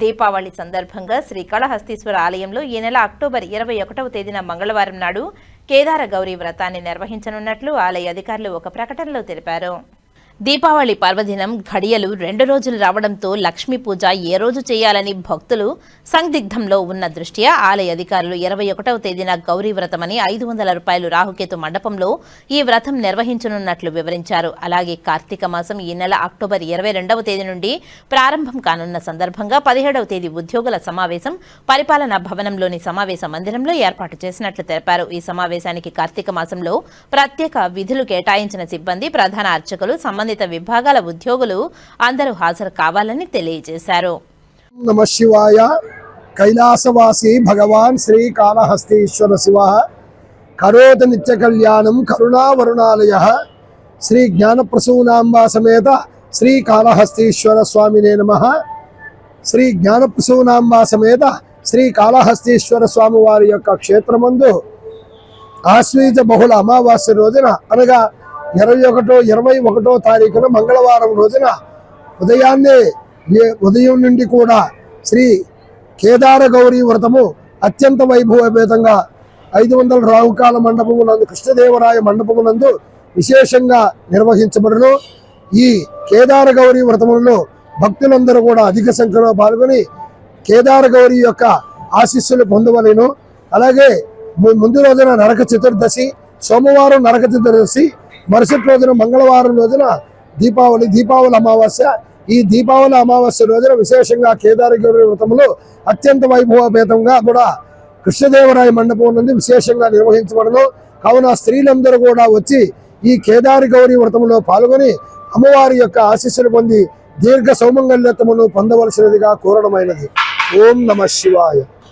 దీపావళి సందర్భంగా శ్రీకాళహస్తీశ్వర ఆలయంలో ఈ నెల అక్టోబర్ ఇరవై ఒకటవ తేదీన మంగళవారం నాడు కేదార గౌరీ వ్రతాన్ని నిర్వహించనున్నట్లు ఆలయ అధికారులు ఒక ప్రకటనలో తెలిపారు. దీపావళి పర్వదినం ఘడియలు రెండు రోజులు రావడంతో లక్ష్మీ పూజ ఏ రోజు చేయాలని భక్తులు సందిగ్ధంలో ఉన్న దృష్ట్యా ఆలయ అధికారులు ఇరవై ఒకటవ తేదీన గౌరీ వ్రతమని ఐదు వందల రూపాయలు రాహుకేతు మండపంలో ఈ వ్రతం నిర్వహించనున్నట్లు వివరించారు. అలాగే కార్తీక మాసం ఈ నెల అక్టోబర్ ఇరవై రెండవ తేదీ నుండి ప్రారంభం కానున్న సందర్భంగా పదిహేడవ తేదీ ఉద్యోగుల సమావేశం పరిపాలనా భవనంలోని సమావేశ మందిరంలో ఏర్పాటు చేసినట్లు తెలిపారు. ఈ సమావేశానికి కార్తీక మాసంలో ప్రత్యేక విధులు కేటాయించిన సిబ్బంది ప్రధాన అర్చకులు సంబంధిత విభాగాల ఉద్యోగులు అందరూ హాజరు కావాలని తెలియజేశారు. నమ శివాయ. కైలాసవాసి భగవాన్ శ్రీ కాళహస్తీశ్వర శివ. కరోత నిత్య కళ్యాణం కరుణావరుణాలయ. శ్రీ జ్ఞానప్రసూనాంబా సమేత శ్రీ కాళహస్తీశ్వర స్వామినే నమ. శ్రీ జ్ఞానప్రసూనాంబా సమేత శ్రీ కాళహస్తీశ్వర స్వామి వారి యొక్క క్షేత్రమందు ఆశ్వీజ బహుళ అమావాస్య రోజున అనగా ఇరవై ఒకటో ఇరవై ఒకటో తారీఖున మంగళవారం రోజున ఉదయాన్నే ఉదయం నుండి కూడా శ్రీ కేదార గౌరీ వ్రతము అత్యంత వైభవపేతంగా ఐదు వందల రావుకాల మండపమునందు కృష్ణదేవరాయ మండపమునందు విశేషంగా నిర్వహించబడును. ఈ కేదార గౌరీ వ్రతములలో భక్తులందరూ కూడా అధిక సంఖ్యలో పాల్గొని కేదార గౌరి యొక్క ఆశీస్సులు పొందవలేను. అలాగే ము- ముందు రోజున నరక చతుర్దశి సోమవారం నరక చతుర్దశి మరుసటి రోజున మంగళవారం రోజున దీపావళి దీపావళి అమావాస్య. ఈ దీపావళి అమావాస్య రోజున విశేషంగా కేదారగిరి వ్రతములు అత్యంత వైభవపేతంగా కూడా కృష్ణదేవరాయ మండపం నుండి విశేషంగా నిర్వహించబడను. కావున స్త్రీలందరూ కూడా వచ్చి ఈ కేదారి గౌరీ వ్రతంలో పాల్గొని అమ్మవారి యొక్క ఆశీస్సులు పొంది దీర్ఘ సౌమంగళ్యతమును పొందవలసినదిగా కోరడమైనది. ఓం నమ శివాయ.